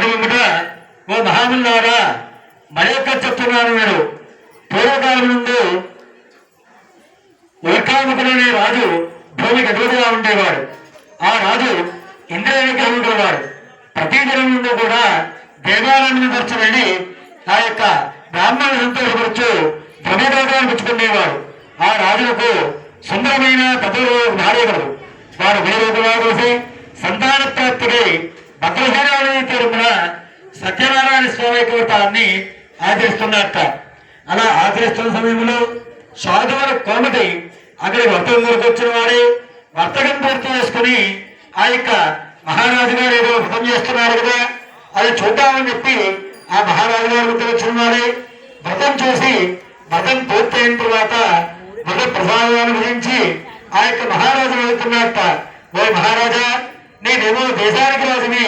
అడుగుట ఓ మహాముల్లారా మరొక చెప్తున్నాను నేను పూర్వకాలం నుండి ఉల్కాముఖుడనే రాజు భూమికి అధిపతిగా ఉండేవాడు. ఆ రాజు ఇంద్రియ విగ్రహం ప్రతి దినం నుండి కూడా దేవాలయం ఖర్చు వెళ్ళి ఆ యొక్క బ్రాహ్మణ సంతోషపరచు ద్రవ్యభోగాలు పుచ్చుకునేవాడు. ఆ రాజులకు సుందరమైన పదవులు భార్యగలరు వారు వేరొకగా కలిసి సంతాన ప్రాప్తికై భద్రసేనాని తరపున సత్యనారాయణ స్వామి వ్రతాన్ని ఆచరిస్తున్నట్ట అలా ఆచరిస్తున్న సమయంలో సాధువుల కోమటి అక్కడి వర్తకం వరకు వచ్చిన వాడే వర్తకం పూర్తి చేసుకుని ఆ యొక్క మహారాజు గారు ఏదో వ్రతం చేస్తున్నారు కదా అది చూద్దామని చెప్పి ఆ మహారాజు గారు వద్దకు వచ్చిన వాడే వ్రతం చూసి వ్రతం పూర్తి అయిన తర్వాత వ్రత ప్రసాదాన్ని గురించి ఆ యొక్క మహారాజు వెళ్తున్నట్ట. ఓ మహారాజా నేనేమో దేశానికి రాజుని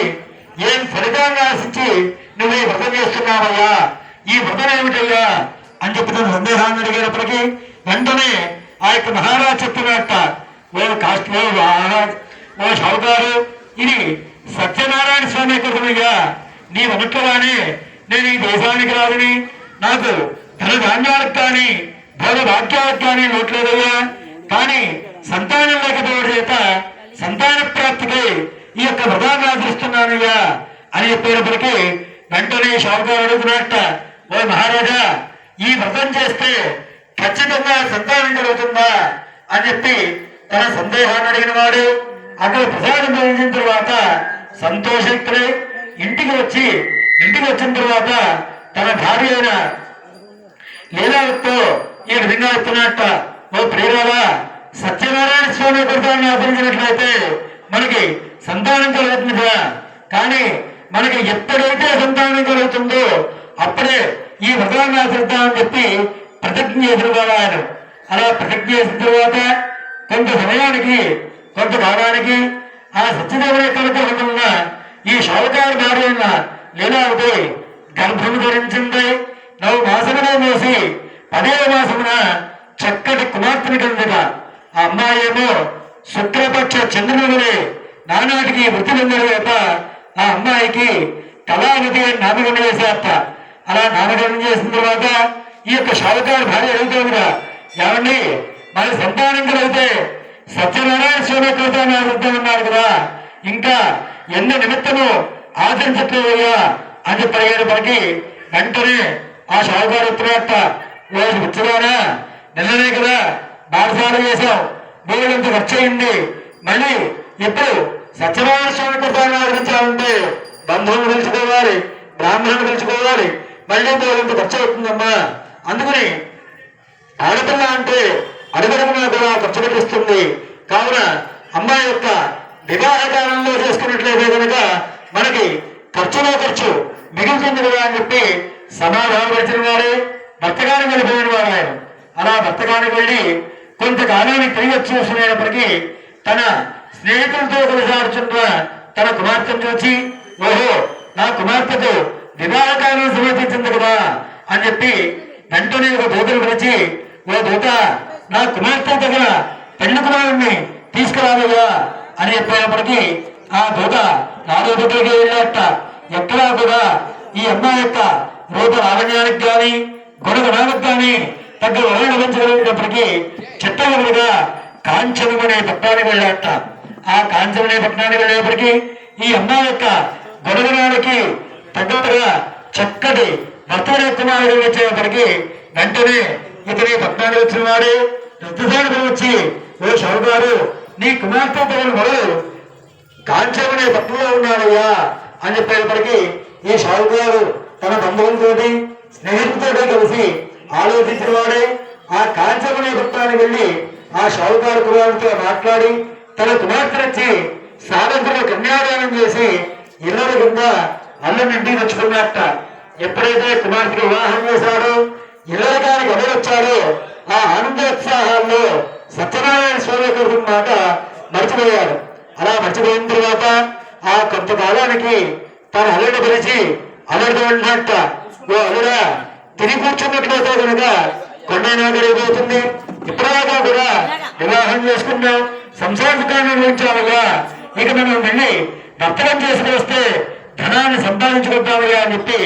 ఏం ఫలితాన్ని ఆశించి నువ్వు ఈ వ్రతం చేస్తున్నావయ్యా? ఈ వ్రతం ఏమిటయ్యా? అని చెప్పి తను సందేహాన్ని అడిగినప్పటికీ వెంటనే ఆ యొక్క మహారాజు చెప్తున్నట్ట ఓ కాస్ట్ ఓ మహారాజ్ ఓ షావుకారు ఇది సత్యనారాయణ స్వామి కృతమయ్యా నీ అనుట్లుగానే నేను ఈ దేశానికి రాదని నాకు ధన ధాన్యాలకు కానీ భోగ భాగ్యాలకు కానీ లోట్లేదయ్యా కానీ సంతానం లేకపోవడం చేత సంతాన ప్రాప్తికి ఈ యొక్క వృధాన్ని ఆచరిస్తున్నానయ్యా అని చెప్పేటప్పటికి వెంటనే షావుకారు అడుగుతున్నట్ట ఓ మహారాజా ఈ వ్రతం చేస్తే ఖచ్చితంగా సంతానం కలుగుతుందా? అని చెప్పి తన సందేహాన్ని అడిగిన వాడు అక్కడ ప్రసాదం పొందిన తర్వాత సంతోషితులై ఇంటికి వచ్చి ఇంటికి వచ్చిన తర్వాత తన భార్య అయిన లీలావతితో ఈ విధంగా వస్తున్నట్ట ఓ ప్రియురాలా సత్యనారాయణ స్వామి వ్రతాన్ని ఆచరించినట్లయితే మనకి సంతానం కలుగుతుంది కదా. కానీ మనకి ఎప్పుడైతే సంతానం కలుగుతుందో అప్పుడే ఈ వ్రతాన్ని ఆచరిద్దామని చెప్పి ప్రతిజ్ఞ చేసిన ఆయన అలా ప్రతిజ్ఞ చేసిన తర్వాత కొంత సమయానికి కొంత కాలానికి ఆ సత్యదేవుని కనుక ఉన్న ఈ షావుకారు భార్య అయిన లీలావతి గర్భం ధరించింది. నవ్వు మాసములో మోసి పదే మాసమున చక్కటి కుమార్తెని కలిగిన ఆ అమ్మాయి ఏమో శుక్రపక్ష చంద్రుని నానాటికి వృత్తి పొందిన ఆ అమ్మాయికి కళావతి అని నామకరణం చేశారట అలా నామకరణం చేసిన తర్వాత ఈ యొక్క షావుకారు భార్య అడుగుతుందిగా ఏమండి మన సంతానం కలిగితే సత్యనారాయణ స్వామి కృతాన్ని ఉన్నారు కదా. ఇంకా ఎన్ని నిమిత్తము ఆచరించట్లేదయ్యా అని చెప్పి అడిగేటప్పటికీ వెంటనే ఆ షావుకారు ఉత్తరాట రోజు వచ్చుగానా నిన్ననే కదా బారసాల చేశాం బోళ్ళంత నుంచి రక్షయండి మళ్ళీ ఇప్పుడు సత్యనారాయణ స్వామి కృతాన్ని ఆచరించాలంటే బంధువులు పిలుచుకోవాలి బ్రాహ్మణులు పిలుచుకోవాలి మళ్ళీ బోళ్ళంత ఖర్చు అవుతుందమ్మా. అందుకని ఆడపిల్ల అంటే అడుగడుగునా కూడా ఖర్చు పెట్టిస్తుంది కావున అమ్మాయి యొక్క వివాహ కాలంలో చేసుకున్నట్లయితే కనుక మనకి ఖర్చులో ఖర్చు మిగులుతుంది కదా అని చెప్పి సమాధానపరిచిన వాడే భర్తగానికి వెళ్ళిపోయిన వాడు ఆయన అలా భర్తగానికి వెళ్ళి కొంతకాలానికి తిరిగి వచ్చి చూసినప్పటికీ తన స్నేహితులతో కలిసి తన కుమార్తెను చూసి ఓహో నా కుమార్తెకు వివాహ కాలం సమర్పించింది కదా అని చెప్పి వెంటనే ఒక దూతను పిలిచి ఓ దూత నా కుమార్తె దగ్గర పెళ్ళి కుమారుణ్ణి కదా అని చెప్పినప్పటికీ ఆ దూత నాలుగు దగ్గరికి వెళ్ళాట ఎక్కడా కూడా ఈ అమ్మాయి యొక్క రూప లావణ్యానికి గాని గుణగుణాలకు కానీ తగ్గ వరం లభించగలిగినప్పటికీ చిత్తగలుగా కాంచనం అనే పట్టణానికి వెళ్ళాట ఆ కాంచనం అనే పట్టణానికి వెళ్ళేప్పటికీ ఈ అమ్మాయి యొక్క గుణగుణానికి తగ్గట్టుగా చక్కటి భర్తల కుమారుడు వచ్చేప్పటికి వెంటనే ఇతని పట్టణానికి వచ్చిన వాడు రక్తసాడు వచ్చి ఓ షౌగారు నీ కుమార్తె తగిన మొదలు అనే పట్టణంలో ఉన్నాడయ్యా అని చెప్పేటప్పటికీ ఈ షావుకారు తన బంధువులతోటి స్నేహితులతో కలిసి ఆలోచించిన వాడే ఆ కాంచమనే వృత్తాన్ని వెళ్ళి ఆ షావుకారు కులాలతో మాట్లాడి తన కుమార్తెనిచ్చి సాధకులు కన్యాదానం చేసి ఇళ్ళ కింద అల్లం ఇంటికి తెచ్చుకున్నట్ట. ఎప్పుడైతే కుమార్తె వివాహం చేశాడో ఇళ్ళగానికి ఎవరు వచ్చాడో ఆ ఆనందోత్సాహాల్లో సత్యనారాయణ స్వామి కొడుకు మాట మర్చిపోయాడు. అలా మర్చిపోయిన తర్వాత ఆ కొంతకాలానికి తన అల్లుడు పిలిచి అల్లుడితో ఉన్నట్ట ఓ అల్లుడా తిరిగి కూర్చున్నట్లయితే కనుక కొండనాగడిపోతుంది ఇప్పటిదాకా కూడా వివాహం చేసుకున్నాం సంసార సుఖాన్ని ఇక మనం వెళ్ళి భర్తనం చేసుకుని వస్తే ధనాన్ని సంపాదించుకుంటామయ్యా అని చెప్పి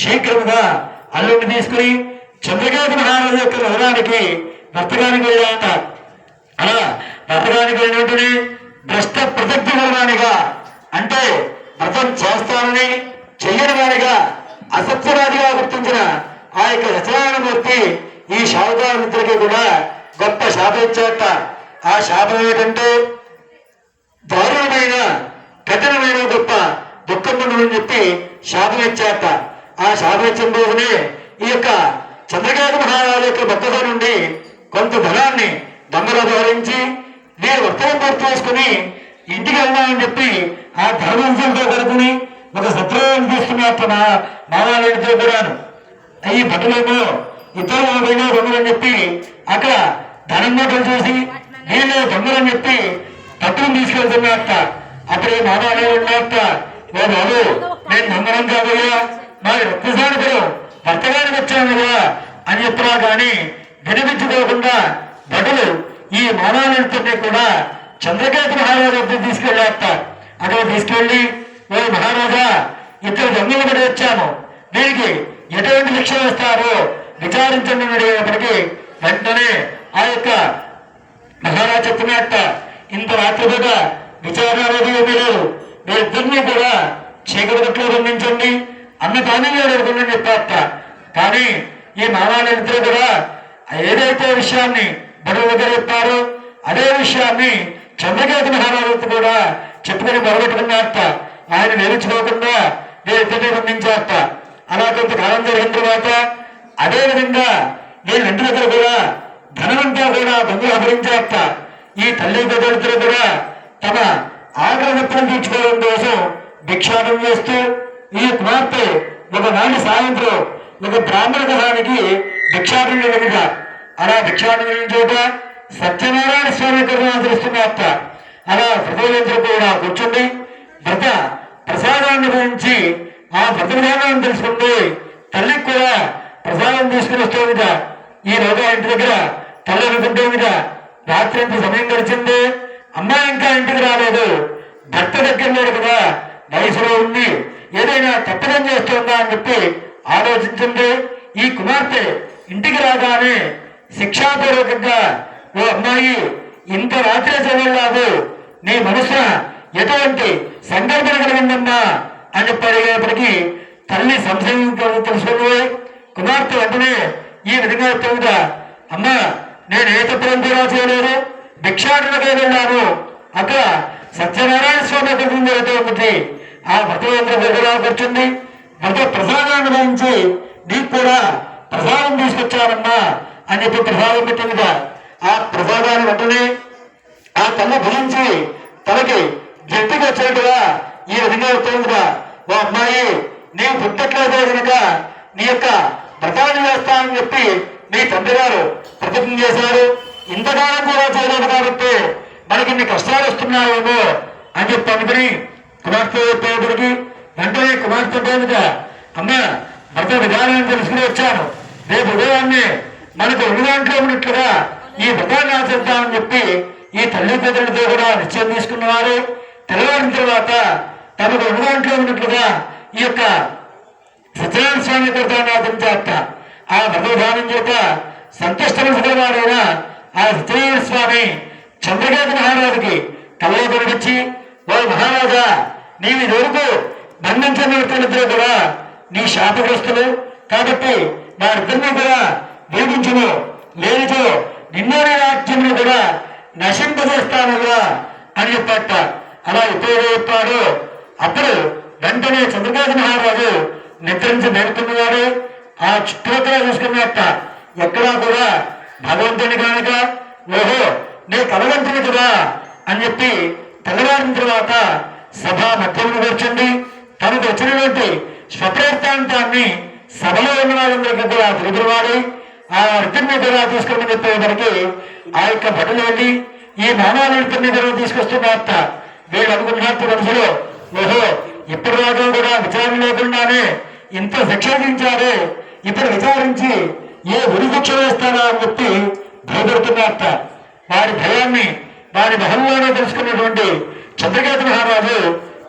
శీఘ్రముగా అల్లుడిని తీసుకుని చంద్రకేతు మహారాజు యొక్క నగరానికి వర్తకానికి వెళ్ళాట అలా వ్రతకానికి వెళ్ళినట్టుని భ్రష్ట ప్రతిజ్ఞ గలవానిగా అంటే వ్రతం చేస్తానని చెయ్యని వారిగా అసత్యవాదిగా గుర్తించిన ఆ యొక్క రచనామూర్తి ఈ శాపకారులందరికీ కూడా గొప్ప శాపం ఇచ్చాట ఆ శాపం ఏంటంటే దారుణమైన కఠినమైన గొప్ప దుఃఖం అని చెప్పి శాపం ఇచ్చాట ఆ శాపం ఇచ్చిన రోజునే ఈ యొక్క చంద్రకేత మహారాజు యొక్క భక్తుల నుండి కొంత ధనాన్ని దొంగలో ధరించి నేను వర్తనం పూర్తి చేసుకుని ఇంటికి వెళ్దామని చెప్పి ఆ ధర్మంశంతో కలుపుని ఒక సత్రాన్ని తీసుకున్నట్టు మా మావాళ్ళతో కూడాను ఈ భటులేమో ఇద్దరు పోయినా దొంగలని చెప్పి అక్కడ ధనం మూటలు చూసి నేను దొంగలని చెప్పి పట్టును తీసుకెళ్తున్నట్ట అప్పుడే మామూలు ఉన్నట్ట ఓ బాబు నేను దొంగనం కాదయ్యా మా రక్తసానికులు భర్తగానికి వచ్చాను కదా అని చెప్పినా కానీ వినిపించుకోకుండా భటులు ఈ మానవులందరినీ కూడా చంద్రకేతు మహారాజు వద్దకు తీసుకెళ్ళాట అక్కడ తీసుకెళ్ళి ఓ మహారాజా ఇద్దరు దొంగలు పడి వచ్చాము. దీనికి ఎటువంటి శిక్ష వేస్తారో విచారించండి అని అడిగినప్పటికీ వెంటనే ఆ యొక్క మహారాజు చెప్పినట్ట ఇంత రాత్రిపూట విచారణ అనేది ఏమీ లేదు. మీరిద్దరినీ కూడా చీకటి గట్లో బంధించండి. అన్న తానే అడుగుతుందని చెప్పారట. కానీ ఈ మానవులిద్దరూ కూడా ఏదైతే విషయాన్ని బడుల దగ్గర చెప్పారో అదే విషయాన్ని చంద్రకేతు మహారాజు కూడా చెప్పుకొని మొదలుపెట్టుకున్నారట ఆయన నేర్చుకోకుండా వీరిద్దరిని బంధించారట. అలా కొంతకాలం జరిగిన తర్వాత అదే విధంగా వీళ్ళ దగ్గర కూడా ధనమంతా కూడా బంధువులు అపహరించారట ఈ తల్లి బిడ్డలిద్దరూ కూడా తమ ఆగ్రహత్వం తీర్చుకోవడం కోసం భిక్షాటం చేస్తూ ఈ కుమార్తె ఒకనాటి సాయంత్రం ఒక బ్రాహ్మణ గ్రహానికి భిక్షాటం వెనుక అలా భిక్షాటం చోట సత్యనారాయణ స్వామి కరుణ ఆచరిస్తున్నట్ట అలా హృదయంతో కూడా కూర్చుండి భర్త ప్రసాదాన్ని గురించి ఆ వ్రత విధానాన్ని తెలుసుకుంది. తల్లికి కూడా ప్రసాదం తీసుకుని వస్తుందిట. ఈ రోజు ఇంటి దగ్గర తల్లి అనుకుంటుందిట. రాత్రి ఎంత సమయం గడిచింది. అమ్మాయి ఇంకా ఇంటికి రాలేదు. భర్త దగ్గర కదా. వయసులో ఉంది. ఏదైనా తప్పదం చేస్తుందా అని చెప్పి ఆలోచించింది. ఈ కుమార్తె ఇంటికి రాగానే శిక్షాపూర్వకంగా ఓ అమ్మాయి ఇంత రాత్రి చదవలేదు. నీ మనసున ఎటువంటి సంకల్పన కలిగిందమ్మా అని చెప్పి తల్లి సంశయం కలిగి కుమార్తె వెంటనే ఈ విధంగా చెప్తుందా అమ్మా నేను ఏ తప్పులను కూడా చేయలేదు. భిక్షాటనకే వెళ్ళాను. అక్కడ సత్యనారాయణ స్వామి దగ్గర జరుగుతుంది ఆ వ్రతవేంద్ర దగ్గర కూర్చుంది. వ్రత ప్రసాదాన్ని గురించి నీకు కూడా ప్రసాదం తీసుకొచ్చానమ్మా అని చెప్పి ప్రసాదం పెట్టిందిగా ఆ ప్రసాదాన్ని వెంటనే ఆ తల్లి భుజించి తనకి జట్టుకు వచ్చినట్టుగా ఈ విధంగా చెప్తుందిగా ఓ అమ్మాయి నీవు పుట్టట్లేదే కనుక నీ యొక్క వ్రతాన్ని వేస్తానని చెప్పి మీ తండ్రి గారు ప్రతిజ్ఞ చేశారు. ఇంతకాలం కూడా చేయలేదు కాబట్టి మనకి ఇన్ని కష్టాలు వస్తున్నాయేమో అని చెప్పి అనుకుని కుమార్తె చెప్పేటప్పటికి వెంటనే కుమార్తె పేరుట అమ్మ భర్త విధానాన్ని తెలుసుకుని వచ్చాను. రేపు ఉదయాన్నే మనకు ఉన్న దాంట్లో ఉన్నట్లుగా ఈ వ్రతాన్ని ఆచరిద్దామని చెప్పి ఈ తల్లి కూడా నిశ్చయం తీసుకున్నవారు. తెల్లవారిన తర్వాత తమకు ఉన్న ఉన్నట్లుగా ఈ యొక్క సత్యనారాయణ స్వామి వ్రతాన్ని చేత ఆ వ్రతవిధానం చేత సంతుష్టమైన ఆ సత్యనారాయణ స్వామి చంద్రకేతు మహారాజుకి కళ్ళలో కనిపించి ఓ మహారాజా నేను ఇదివరకు బంధించిన వ్యక్తులిద్దరూ కూడా నీ శాపగ్రస్తులు. కాబట్టి ఇద్దరిని కూడా వేధించును లేనిచో నిన్నే రాజ్యంలో కూడా నశింపజేస్తానుగా అని చెప్పట అలా ఎప్పుడైతే చెప్పాడో అప్పుడు వెంటనే చంద్రబాబు మహారాజు నిద్రించి మేలుకున్నవాడు ఆ చుట్టుపక్కల చూసుకున్నట్ట ఎక్కడా కూడా భగవంతుని కనుక ఓహో నీ కలవంతుని కదా అని చెప్పి తెల్లవారిన తర్వాత సభ మధ్యంలో కూర్చుండి తనకు వచ్చినటువంటి స్వప్రయత్నాంతాన్ని సభలో ఉన్న వాళ్ళందరికీ కూడా తిరుగువాడి ఆ వృత్తిని కూడా తీసుకుని చెప్పేవారికి ఆ యొక్క భటులు వెళ్ళి ఈ మానవ ఇద్దరిని కూడా వార్త వీళ్ళు అనుకున్నట్టు మనసులో ఓహో ఇప్పుడు దాకా కూడా విచారణ లేకుండానే ఇంత శిక్ష విధించారే ఇప్పుడు విచారించి ఏ ఉరి శిక్ష వేస్తారా అని చెప్పి భయపడుతున్నట్ట వారి భయాన్ని వారి మొహంలోనే తెలుసుకున్నటువంటి చంద్రకేతు మహారాజు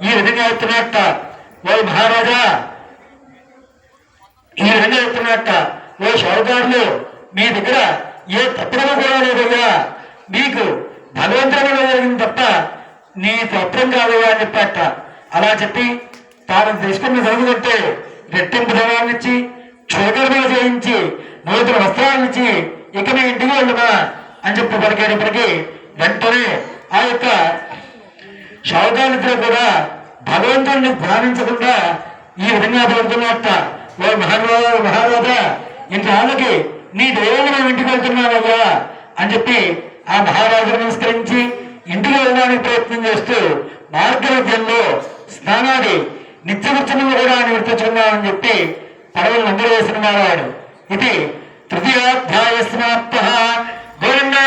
ఈ విధంగా ఎత్తున్నట్ట ఓ మహారాజా ఈ విధంగా ఎత్తున్నట్ట ఓ షౌకారులు మీ దగ్గర ఏ తత్వము కూడా లేదయ్యా. మీకు భగవంతుడు జరిగింది తప్ప నీ తత్వం కాదయ్యా అని చెప్పట అలా చెప్పి తాను తీసుకున్న చదువుకుంటే రెట్టింపు ధనాన్ని ఇచ్చి క్షురకర్మలు చేయించి నూతన వస్త్రాలను ఇచ్చి ఇక మీ ఇంటికి వెళ్ళమా అని చెప్పి పలికేటప్పటికీ వెంటనే ఆ యొక్క షౌకాలిద్దరు కూడా భగవంతుడిని ధ్యానించకుండా ఈ విధంగా పలుకుతున్నట్ట ఓ మహారాజా ఇంత ఇంతకి నీ దేవుడు మేము ఇంటికి వెళ్తున్నావయ్యా అని చెప్పి ఆ మహారాజును నమస్కరించి ఇంటికి వెళ్ళడానికి ప్రయత్నం చేస్తూ మార్గ స్నానాది నిత్యవృత్తులను కూడా నివర్తించుకున్నామని చెప్పి పడవలు అందరూ వేసిన వాడు. ఇది తృతీయోధ్యాయ స్నాప్త గోవిందా!